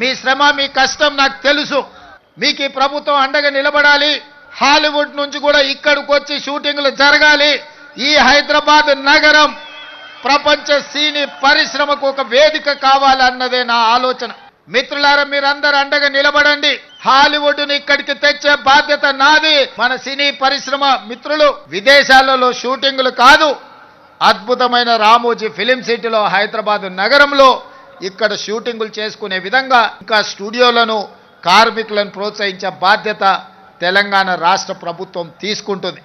మీ శ్రమ మీ కష్టం నాకు తెలుసు. మీకు ఈ ప్రభుత్వం అండగా నిలబడాలి. హాలీవుడ్ నుంచి కూడా ఇక్కడికి వచ్చి షూటింగ్లు జరగాలి. ఈ హైదరాబాద్ నగరం ప్రపంచ సినీ పరిశ్రమకు ఒక వేదిక కావాలన్నదే నా ఆలోచన. మిత్రులారా మీరందరూ అండగా నిలబడండి. హాలీవుడ్ని ఇక్కడికి తెచ్చే బాధ్యత నాది. మన సినీ పరిశ్రమ మిత్రులు విదేశాలలో షూటింగ్లు కాదు. అద్భుతమైన రామోజీ ఫిలిం సిటీలో హైదరాబాద్ నగరంలో ఇక్కడ షూటింగులు చేసుకునే విధంగా ఇంకా స్టూడియోలను కార్మికులను ప్రోత్సహించే బాధ్యత తెలంగాణ రాష్ట్ర ప్రభుత్వం తీసుకుంటుంది.